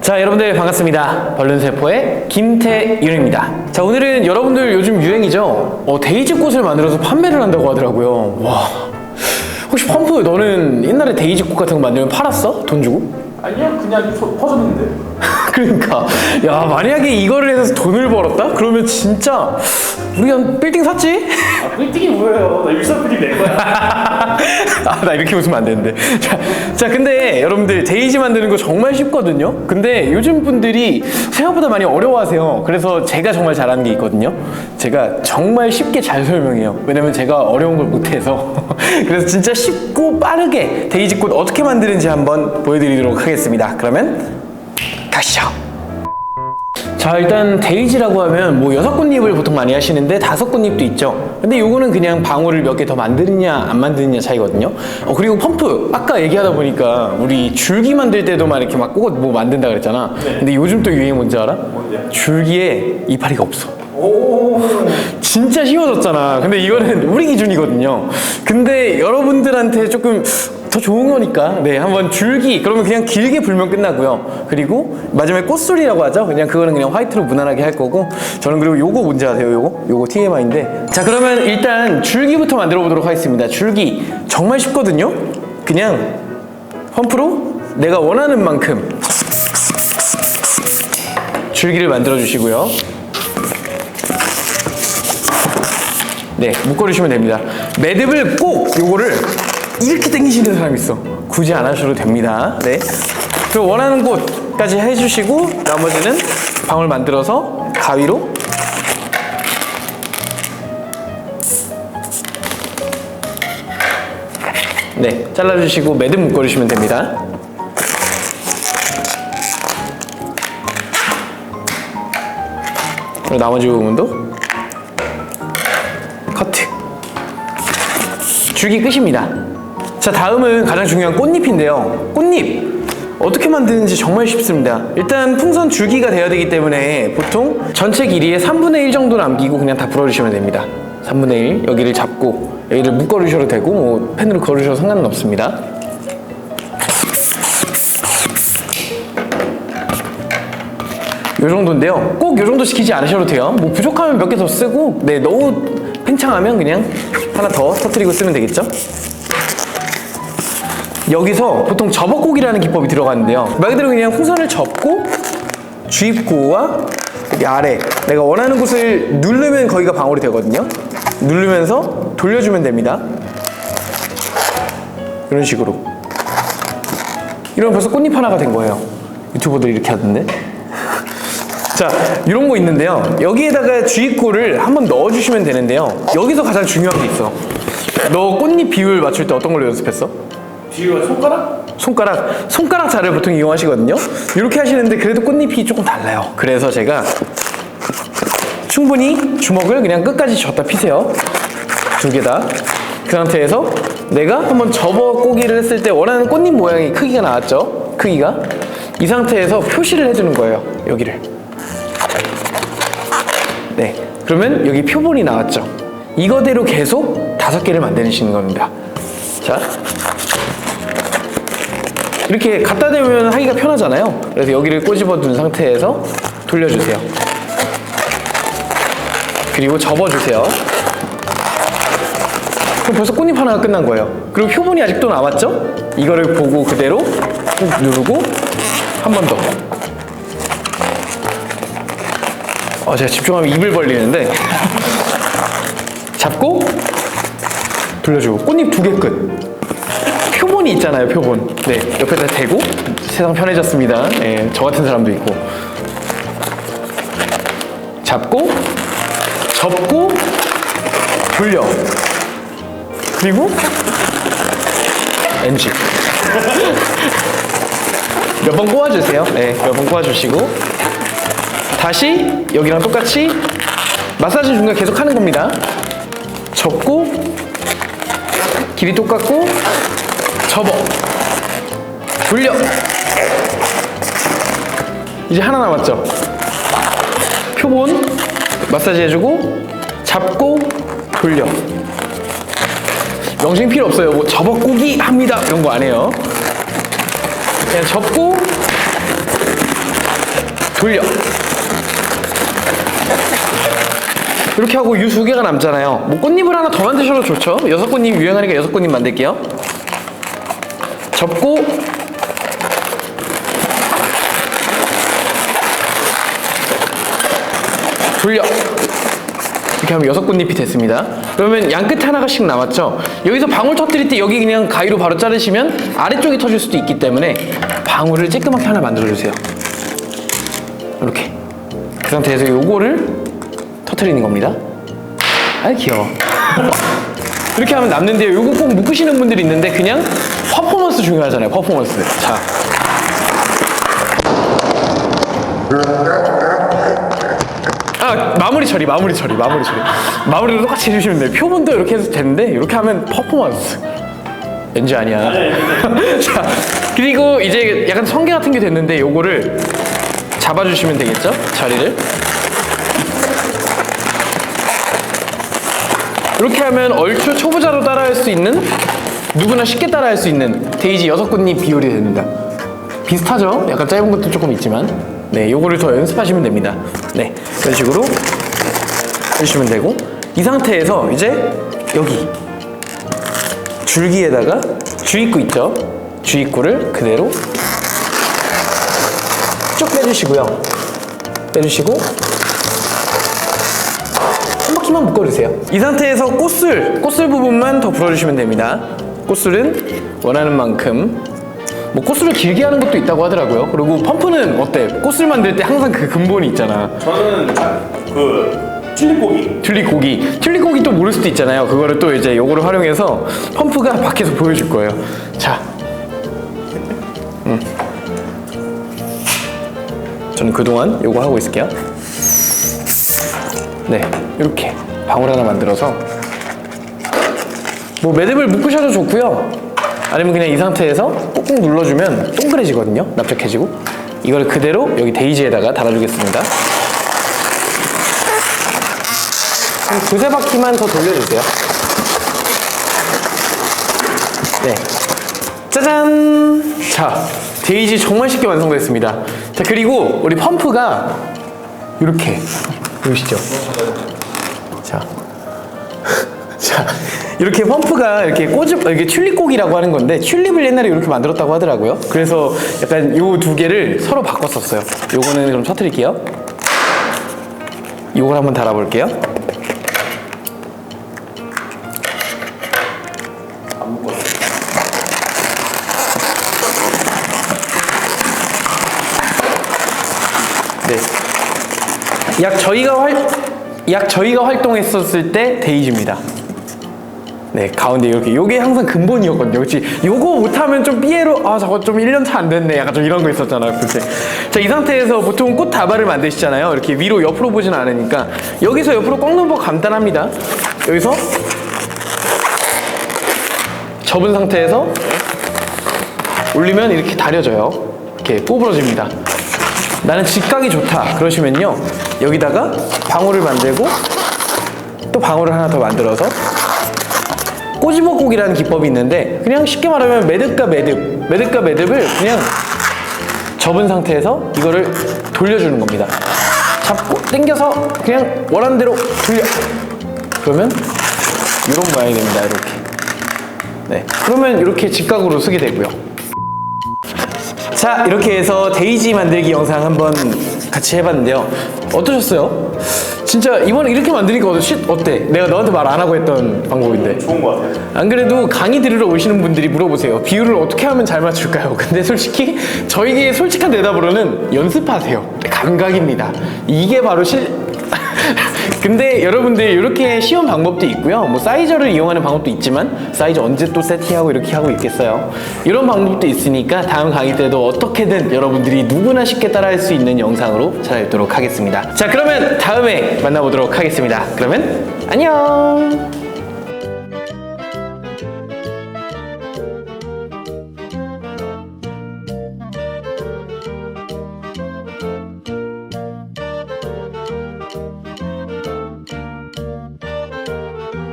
자, 여러분들 반갑습니다. 벌룬세포의 김태윤입니다. 자, 오늘은 여러분들 요즘 유행이죠? 어, 데이지 꽃을 만들어서 판매를 한다고 하더라고요. 와. 혹시 펌프 너는 옛날에 데이지 꽃 같은 거 만들면 팔았어? 돈 주고? 아니요, 그냥 퍼- 퍼졌는데. 그러니까 야 만약에 이거를 해서 돈을 벌었다? 그러면 진짜 우리 한 빌딩 샀지? 아, 빌딩이 뭐예요? 나 일사bil딩 낸 거야. 아 나 이렇게 웃으면 안 되는데 자, 자 근데 여러분들 데이지 만드는 거 정말 쉽거든요 근데 요즘 분들이 생각보다 많이 어려워하세요 그래서 제가 정말 잘하는 게 있거든요 제가 정말 쉽게 잘 설명해요 왜냐면 제가 어려운 걸 못해서 그래서 진짜 쉽고 빠르게 데이지 꽃 어떻게 만드는지 한번 보여드리도록 하겠습니다 그러면 가시죠 자 일단 데이지라고 하면 뭐 여섯 꽃잎을 보통 많이 하시는데 다섯 꽃잎도 있죠 근데 요거는 그냥 방울을 몇 개 더 만드느냐 안 만드느냐 차이거든요 어 그리고 펌프 아까 얘기하다 보니까 우리 줄기 만들 때도 막 이렇게 막꼭뭐 만든다 그랬잖아 근데 요즘 또 유행이 뭔지 알아? 줄기에 이파리가 없어 오. 진짜 쉬워졌잖아. 근데 이거는 우리 기준이거든요. 근데 여러분들한테 조금 더 좋은 거니까, 네, 한번 줄기, 그러면 그냥 길게 불면 끝나고요. 그리고 마지막에 꽃술이라고 하죠. 그냥 그거는 그냥 화이트로 무난하게 할 거고, 저는 그리고 요거 뭔지 아세요? 요거? 요거 TMI인데. 자, 그러면 일단 줄기부터 만들어 보도록 하겠습니다. 줄기. 정말 쉽거든요? 그냥 펌프로 내가 원하는 만큼 줄기를 만들어 주시고요. 네, 묶어 주시면 됩니다. 매듭을 꼭 요거를 이렇게 당기시는 사람이 있어. 굳이 안 하셔도 됩니다. 네. 그리고 원하는 곳까지 해주시고 나머지는 방울 만들어서 가위로 네, 잘라주시고 매듭 묶어주시면 됩니다. 그리고 나머지 부분도 커트. 줄기 끝입니다. 자, 다음은 가장 중요한 꽃잎인데요. 꽃잎. 어떻게 만드는지 정말 쉽습니다. 일단 풍선 줄기가 되어야 되기 때문에 보통 전체 길이의 3분의 1 정도 남기고 그냥 다 불어주시면 됩니다. 3분의 1 여기를 잡고 여기를 묶어주셔도 되고 뭐 펜으로 걸으셔도 상관은 없습니다. 요 정도인데요. 꼭 요 정도 시키지 않으셔도 돼요. 뭐 부족하면 몇 개 더 쓰고, 네, 너무 팽창하면 그냥 하나 더 터뜨리고 쓰면 되겠죠? 여기서 보통 접어고기라는 기법이 들어가는데요. 말 그대로 그냥 풍선을 접고 주입구와 여기 아래 내가 원하는 곳을 누르면 거기가 방울이 되거든요. 누르면서 돌려주면 됩니다. 이런 식으로. 이러면 벌써 꽃잎 하나가 된 거예요. 유튜버들이 이렇게 하던데. 자, 이런 거 있는데요. 여기에다가 주입구를 한번 넣어주시면 되는데요. 여기서 가장 중요한 게 있어. 너 꽃잎 비율 맞출 때 어떤 걸로 연습했어? 뒤가 손가락? 손가락, 손가락 자를 보통 이용하시거든요. 이렇게 하시는데 그래도 꽃잎이 조금 달라요. 그래서 제가 충분히 주먹을 그냥 끝까지 쥐었다 피세요. 두 개 다. 그 상태에서 내가 한번 접어 꼬기를 했을 때 원하는 꽃잎 모양의 크기가 나왔죠? 크기가. 이 상태에서 표시를 해주는 거예요. 여기를. 네. 그러면 여기 표본이 나왔죠? 이거대로 계속 다섯 개를 만드시는 겁니다. 자. 이렇게 갖다 대면 하기가 편하잖아요. 그래서 여기를 꼬집어 둔 상태에서 돌려주세요. 그리고 접어주세요. 그럼 벌써 꽃잎 하나가 끝난 거예요. 그리고 표본이 아직도 남았죠? 이거를 보고 그대로 꾹 누르고 한 번 더. 어, 제가 집중하면 입을 벌리는데 잡고 돌려주고 꽃잎 두 개 끝. 표본이 있잖아요, 표본. 네, 옆에다 대고 세상 편해졌습니다. 네, 저 같은 사람도 있고. 잡고, 접고, 돌려. 그리고 NG. 몇번 꼬아주세요. 네, 몇 번 꼬아주시고. 다시 여기랑 똑같이 마사지 중간 계속 하는 겁니다. 접고, 길이 똑같고, 접어 돌려 이제 하나 남았죠 표본 마사지 해주고 잡고 돌려 명칭 필요 없어요 뭐 접어 꼬기 합니다 이런 거 안 해요 그냥 접고 돌려. 이렇게 하고 이두 개가 남잖아요. 뭐 꽃잎을 하나 더 만드셔도 좋죠. 여섯 꽃잎 유행하니까 여섯 꽃잎 만들게요. 접고 돌려. 이렇게 하면 여섯 꽃잎이 됐습니다. 그러면 양끝 하나가씩 남았죠? 여기서 방울 터뜨릴 때 여기 그냥 가위로 바로 자르시면 아래쪽이 터질 수도 있기 때문에 방울을 쬐끄맣게 하나 만들어주세요. 이렇게. 그 상태에서 요거를 터뜨리는 겁니다. 아 귀여워. 이렇게 하면 남는데요. 요거 꼭 묶으시는 분들이 있는데 그냥 퍼포먼스 중요하잖아요. 퍼포먼스. 자. 아 마무리 처리 마무리 처리 마무리 처리 마무리도 똑같이 해주시면 돼요 표본도 이렇게 해도 되는데 이렇게 하면 퍼포먼스 왠지 아니야 자 그리고 이제 약간 성게 같은 게 됐는데 요거를 잡아주시면 되겠죠 자리를 이렇게 하면 얼추 초보자로 따라할 수 있는 누구나 쉽게 따라할 수 있는 데이지 여섯 꽃잎 비율이 됩니다. 비슷하죠? 약간 짧은 것도 조금 있지만 네, 요거를 더 연습하시면 됩니다. 네, 이런 식으로 해주시면 되고 이 상태에서 이제 여기 줄기에다가 주입구 있죠? 주입구를 그대로 쭉 빼주시고요. 빼주시고 한 바퀴만 묶어주세요. 이 상태에서 꽃술, 꽃술 부분만 더 불어주시면 됩니다. 꽃술은 원하는 만큼. 뭐 꽃술을 길게 하는 것도 있다고 하더라고요. 그리고 펌프는 어때? 꽃술 만들 때 항상 그 근본이 있잖아. 저는 그 칠리고기. 튤립고기. 튤립고기 또 모를 수도 있잖아요. 그거를 또 이제 요거를 활용해서 펌프가 밖에서 보여줄 거예요. 자. 음. 저는 그동안 요거 하고 있을게요. 네. 이렇게 방울 하나 만들어서 뭐 매듭을 묶으셔도 좋고요. 아니면 그냥 이 상태에서 꾹꾹 눌러주면 동그래지거든요. 납작해지고. 이걸 그대로 여기 데이지에다가 달아주겠습니다. 한 두세 바퀴만 더 돌려주세요. 네. 짜잔! 자, 데이지 정말 쉽게 완성됐습니다. 자, 그리고 우리 펌프가 이렇게 보이시죠? 자. 자, 이렇게 펌프가 이렇게 꼬집, 이게 튤립곡이라고 하는 건데, 튤립을 옛날에 이렇게 만들었다고 하더라고요. 그래서 약간 요 두 개를 서로 바꿨었어요. 요거는 그럼 터트릴게요. 요걸 한번 달아볼게요. 네. 약 저희가 활, 약 저희가 활동했었을 때 데이지입니다. 네, 가운데 이렇게. 요게 항상 근본이었거든요. 그치? 요거 못하면 좀 삐에로, 아, 저거 좀 1년 차 안 됐네. 약간 좀 이런 거 있었잖아요. 그때. 자, 이 상태에서 보통 꽃 다발을 만드시잖아요. 이렇게 위로 옆으로 보진 않으니까. 여기서 옆으로 꺾는 법 간단합니다. 여기서 접은 상태에서 올리면 이렇게 다려져요. 이렇게 꼬부러집니다. 나는 직각이 좋다. 그러시면요. 여기다가 방울을 만들고 또 방울을 하나 더 만들어서 꼬집어곡이라는 기법이 있는데 그냥 쉽게 말하면 매듭과 매듭, 매듭과 매듭을 그냥 접은 상태에서 이거를 돌려주는 겁니다. 잡고 당겨서 그냥 원하는 대로 돌려. 그러면 이런 모양이 됩니다. 이렇게. 네. 그러면 이렇게 직각으로 쓰게 되고요. 자, 이렇게 해서 데이지 만들기 영상 한번 같이 해봤는데요. 어떠셨어요? 진짜 이번에 이렇게 만드니까 어때? 내가 너한테 말 안 하고 했던 방법인데. 좋은 거 같아요. 안 그래도 강의 들으러 오시는 분들이 물어보세요. 비율을 어떻게 하면 잘 맞출까요? 근데 솔직히 저에게 솔직한 대답으로는 연습하세요. 감각입니다. 이게 바로 실. 근데 여러분들 이렇게 쉬운 방법도 있고요. 뭐 사이저를 이용하는 방법도 있지만 사이저 언제 또 세팅하고 이렇게 하고 있겠어요. 이런 방법도 있으니까 다음 강의 때도 어떻게든 여러분들이 누구나 쉽게 따라할 수 있는 영상으로 찾아뵙도록 하겠습니다. 자, 그러면 다음에 만나보도록 하겠습니다. 그러면 안녕.